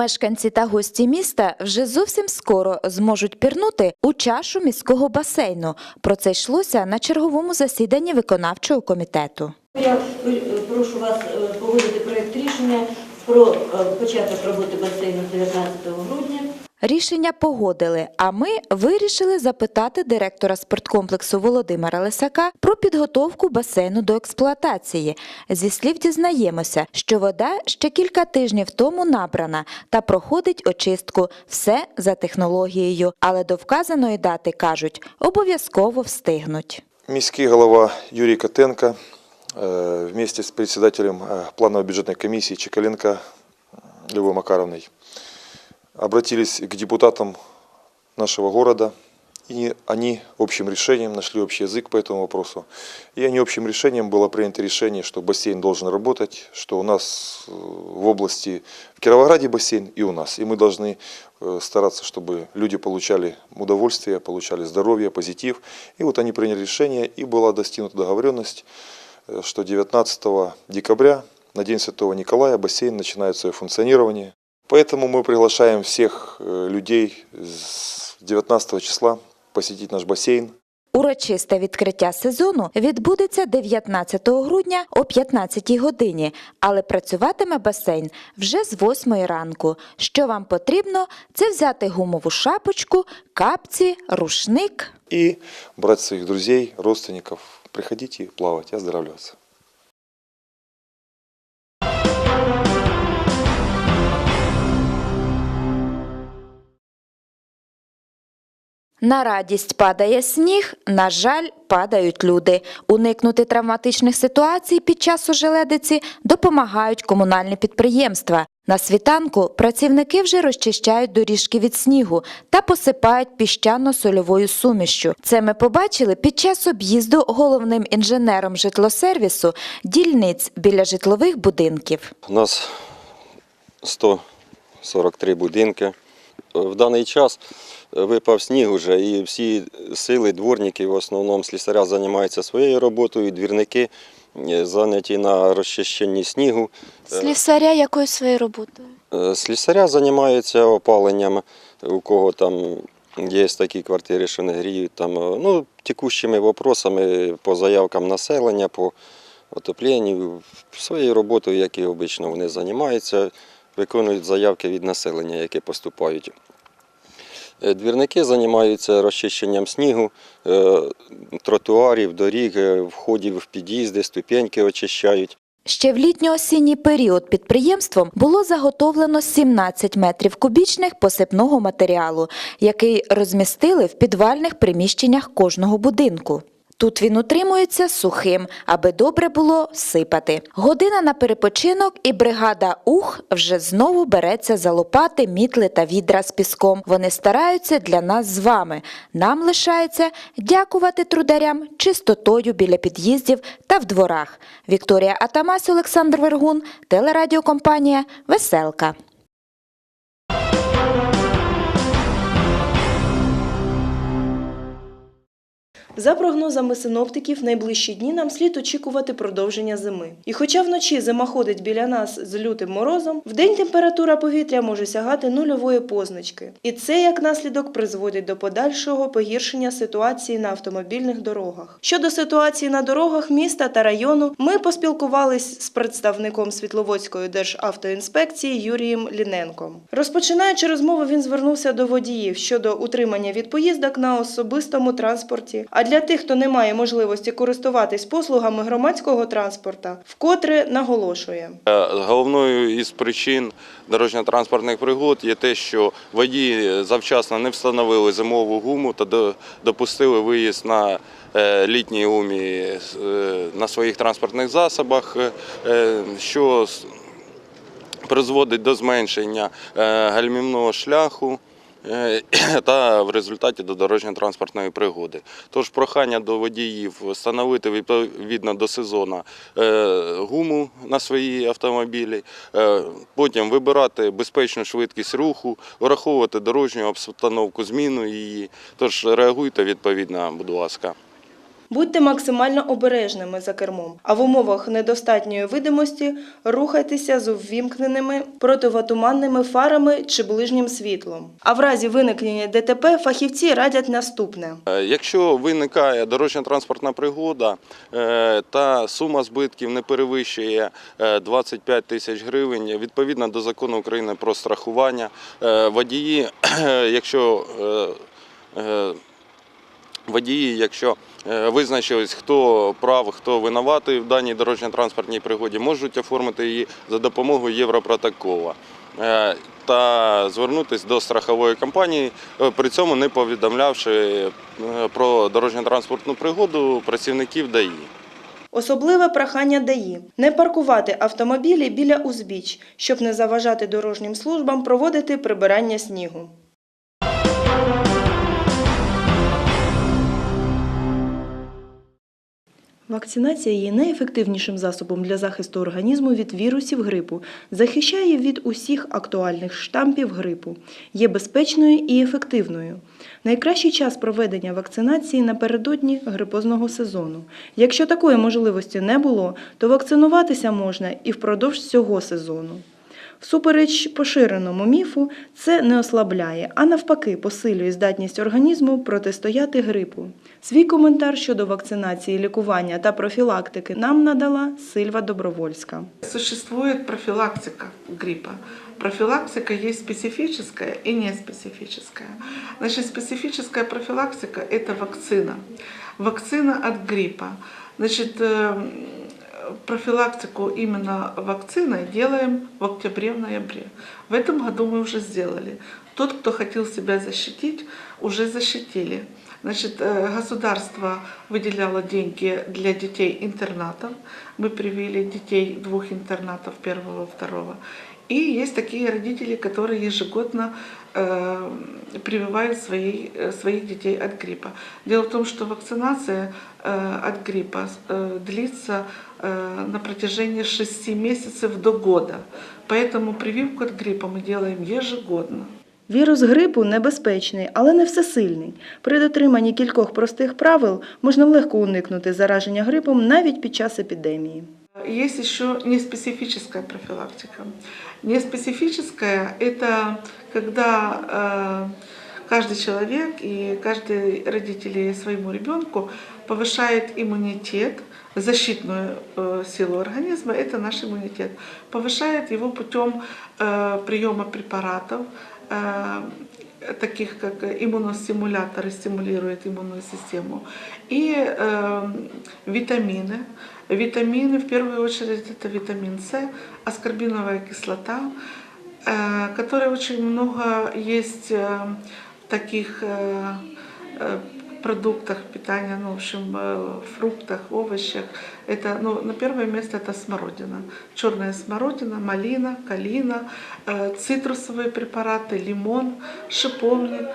Мешканці та гості міста вже зовсім скоро зможуть пірнути у чашу міського басейну. Про це йшлося на черговому засіданні виконавчого комітету. Я е, прошу вас е, погодити проєкт рішення про е, початок роботи басейну з 19 грудня. Рішення погодили, а ми вирішили запитати директора спорткомплексу Володимира Лисака про підготовку басейну до експлуатації. Зі слів дізнаємося, що вода ще кілька тижнів тому набрана та проходить очистку. Все за технологією, але до вказаної дати кажуть, обов'язково встигнуть. Міський голова Юрій Котенко э, вместе с председателем э, планово-бюджетной комиссии Чекаленко э, Любовой Макаровной обратились к депутатам нашего города, и они общим решением нашли общий язык по этому вопросу. И они общим решением было принято решение, что бассейн должен работать, что у нас э, в области, в Кировограде бассейн и у нас. И мы должны э, стараться, чтобы люди получали удовольствие, получали здоровье, позитив. И вот они приняли решение, и была достигнута договоренность, э, что 19 декабря, на День Святого Николая, бассейн начинает свое функционирование. Поэтому мы приглашаем всех э, людей с 19 числа посетить наш бассейн. Урочисте відкриття сезону відбудеться 19 грудня о 15 годині, але працюватиме басейн вже з 8 ранку. Що вам потрібно, це взяти гумову шапочку, капці, рушник. И брать своих друзей, родственников. Приходите плавать, оздоравливаться. На радість падає сніг, на жаль, падають люди. Уникнути травматичних ситуацій під час ожеледиці допомагають комунальні підприємства. На світанку працівники вже розчищають доріжки від снігу та посипають піщано-сольовою сумішчю. Це ми побачили під час об'їзду головним інженером житлосервісу дільниць біля житлових будинків. У нас 143 будинки. В даний час випав сніг уже і всі сили дворники, в основному слісаря займаються своєю роботою, двірники е, зайняті на розчищенні снігу. Слісаря якою своєю роботою? Е, Слісаря займаються опаленням, у кого там є такі квартири, що не гріють, там, е, ну, текущими вопросами по заявкам населення, по отопленню. Своєю роботою, як і обично, вони займаються, виконують заявки від населення, які поступають. Е, Двірники займаються розчищенням снігу, е, тротуарів, доріг, е, входів в під'їзди, ступеньки очищають. Ще в літньо-осінній період підприємством було заготовлено 17 метрів кубічних посипного матеріалу, який розмістили в підвальних приміщеннях кожного будинку. Тут він утримується сухим, аби добре було сипати. Година на перепочинок, і бригада УХ вже знову береться за лопати, мітли та відра з піском. Вони стараються для нас з вами. Нам лишається дякувати трударям чистотою біля під'їздів та в дворах. Вікторія Атамась, Олександр Вергун, телерадіокомпанія Веселка. За прогнозами синоптиків, найближчі дні нам слід очікувати продовження зими. І хоча вночі зима ходить біля нас з лютим морозом, вдень температура повітря може сягати нульової позначки. І це як наслідок призводить до подальшого погіршення ситуації на автомобільних дорогах. Щодо ситуації на дорогах міста та району, ми поспілкувались з представником Світловодської державтоінспекції Юрієм Ліненком. Розпочинаючи розмову, він звернувся до водіїв щодо утримання від поїздок на особистому транспорті. А для тих, хто не має можливості користуватись послугами громадського транспорта, вкотре наголошує. Е, Головною із причин дорожньо-транспортних пригод є те, що водії завчасно не встановили зимову гуму та допустили виїзд на е, літній гумі е, на своїх транспортних засобах, що призводить до зменшення гальмівного шляху. Е, Та в результаті до дорожньо-транспортної пригоди. Тож прохання до водіїв встановити відповідно до сезону е, гуму на свої автомобілі, е, потім вибирати безпечну швидкість руху, враховувати дорожню обстановку, зміну її. Тож реагуйте відповідно, будь ласка. Будьте максимально обережними за кермом, а в умовах недостатньої видимості рухайтеся з увімкненими противотуманними фарами чи ближнім світлом. А в разі виникнення ДТП фахівці радять наступне. Е, Якщо виникає дорожньо-транспортна пригода е, та сума збитків не перевищує е, 25 тисяч гривень, відповідно до закону України про страхування, е, водії, якщо е, е, водії, якщо е, визначились, хто прав, хто винуватий в даній дорожньо-транспортній пригоді, можуть оформити її за допомогою Європротокола. Е, Та звернутися до страхової компанії, е, при цьому не повідомлявши про дорожньо-транспортну пригоду працівників ДАІ. Особливе прохання ДАІ – не паркувати автомобілі біля узбіч, щоб не заважати дорожнім службам проводити прибирання снігу. Вакцинація є найефективнішим засобом для захисту організму від вірусів грипу, захищає від усіх актуальних штампів грипу, є безпечною і ефективною. Найкращий час проведення вакцинації напередодні грипозного сезону. Якщо такої можливості не було, то вакцинуватися можна і впродовж цього сезону. Всупереч поширеному міфу, це не ослабляє, а навпаки посилює здатність організму протистояти грипу. Свій коментар щодо вакцинації, лікування та профілактики нам надала Сильва Добровольська. Существует профилактика гриппа. Профилактика есть специфическая и неспецифическая. Значит, специфическая профилактика – это вакцина. Вакцина от гриппа. Значит, э, профилактику именно вакциной делаем в октябре-ноябре. В этом году мы уже сделали. Тот, кто хотел себя защитить, уже защитили. Значит, э, государство выделяло деньги для детей интернатов. Мы привели детей двух интернатов, первого, второго. И есть такие родители, которые ежегодно э, прививают свои, э, своих детей от гриппа. Дело в том, что вакцинация э, от гриппа э, длится э, на протяжении 6 месяцев до года. Поэтому прививку от гриппа мы делаем ежегодно. Вірус грипу небезпечний, але не всесильний. При дотриманні кількох простих правил можна легко уникнути зараження грипом навіть під час епідемії. Есть еще неспецифическая профилактика. Неспецифическая – это когда э, каждый человек и каждый родитель своему ребенку повышает иммунитет, защитную э, силу организма, это наш иммунитет, повышает его путем э, приема препаратов, э, таких как иммуностимуляторы, стимулируют иммунную систему, и э, витамины. Витамины, в первую очередь, это витамин С, аскорбиновая кислота, э, которой очень много есть э, в таких э, э, продуктах питания, ну, в общем, э, фруктах, овощах. Это, ну, на первое место это смородина. Черная смородина, малина, калина, э, цитрусовые препараты, лимон, шиповник.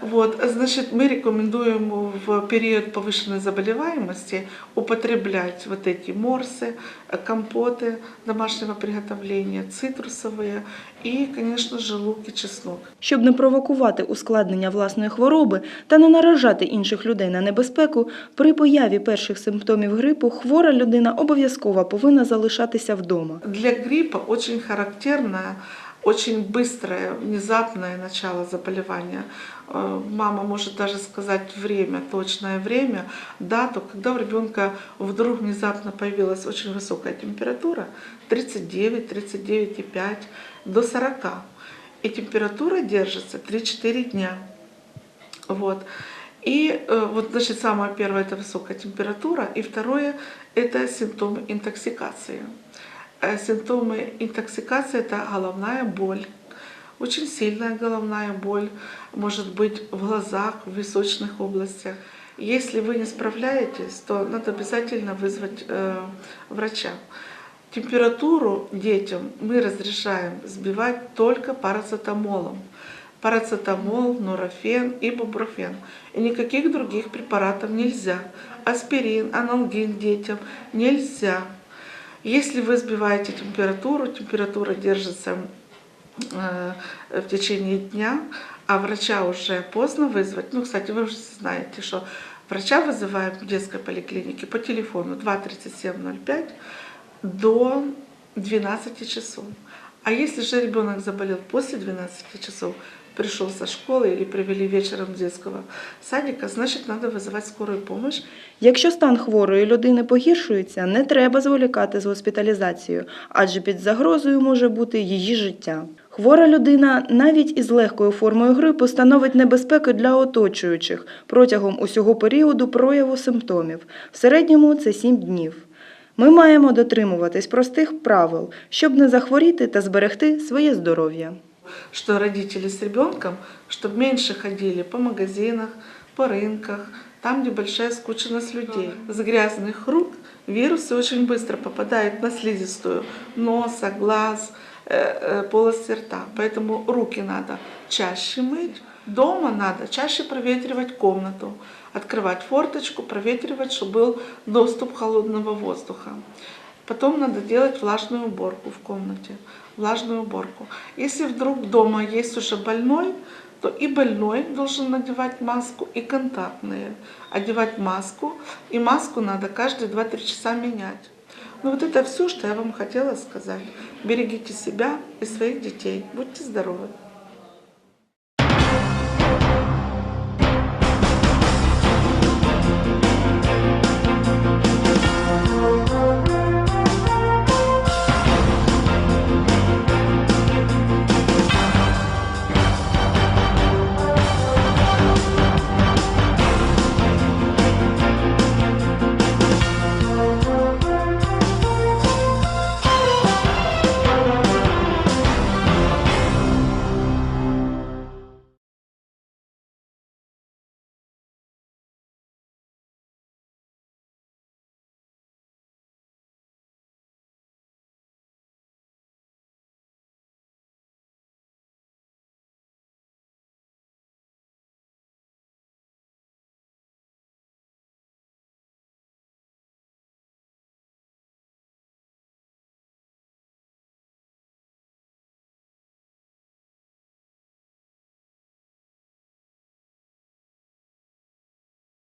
Вот, значит, мы рекомендуем в период повышенной заболеваемости употреблять вот эти морсы, э, компоты домашнего приготовления, цитрусовые и, конечно же, лук и чеснок. Щоб не провокувати ускладнення власної хвороби та не наражати інших людей на небезпеку, при появі перших симптомів грипу хвора людина обов'язково повинна залишатися вдома. Для гриппа очень характерное, очень быстрое, внезапное начало заболевания. Э, Мама может даже сказать время, точное время, дату, когда у ребенка вдруг внезапно появилась очень высокая температура, 39, 39,5 до 40. И температура держится 3-4 дня. Вот. И э, вот, значит, самое первое это высокая температура, и второе это симптомы интоксикации. Э, Симптомы интоксикации это головная боль, очень сильная головная боль, может быть в глазах, в височных областях. Если вы не справляетесь, то надо обязательно вызвать э, врача. Температуру детям мы разрешаем сбивать только парацетамолом. Парацетамол, нурофен, ибупрофен. И никаких других препаратов нельзя. Аспирин, аналгин детям нельзя. Если вы сбиваете температуру, температура держится э, в течение дня, а врача уже поздно вызвать. Ну, кстати, вы уже знаете, что Врача вызываем в детской поликлинике по телефону 23705 до 12 часов. А если же ребенок заболел после 12 часов, пришел со школы или привели вечером с детского садика, значит надо вызывать скорую помощь Якщо стан хворої людини погіршується, не треба зволікати з госпіталізацією, адже під загрозою може бути її життя. Хвора людина навіть із легкою формою грипу становить небезпеку для оточуючих протягом усього періоду прояву симптомів. В середньому це 7 днів. Ми маємо дотримуватись простих правил, щоб не захворіти та зберегти своє здоров'я. Что родители с ребенком, чтобы меньше ходили по магазинах, по рынках, там, где большая скученность людей. С грязных рук вирусы очень быстро попадают на слизистую носа, глаз, э, э, полости рта. Поэтому руки надо чаще мыть. Дома надо чаще проветривать комнату, открывать форточку, проветривать, чтобы был доступ холодного воздуха. Потом надо делать влажную уборку в комнате, влажную уборку. Если вдруг дома есть уже больной, то и больной должен надевать маску, и контактные. Одевать маску, и маску надо каждые 2-3 часа менять. Ну вот это все, что я вам хотела сказать. Берегите себя и своих детей. Будьте здоровы.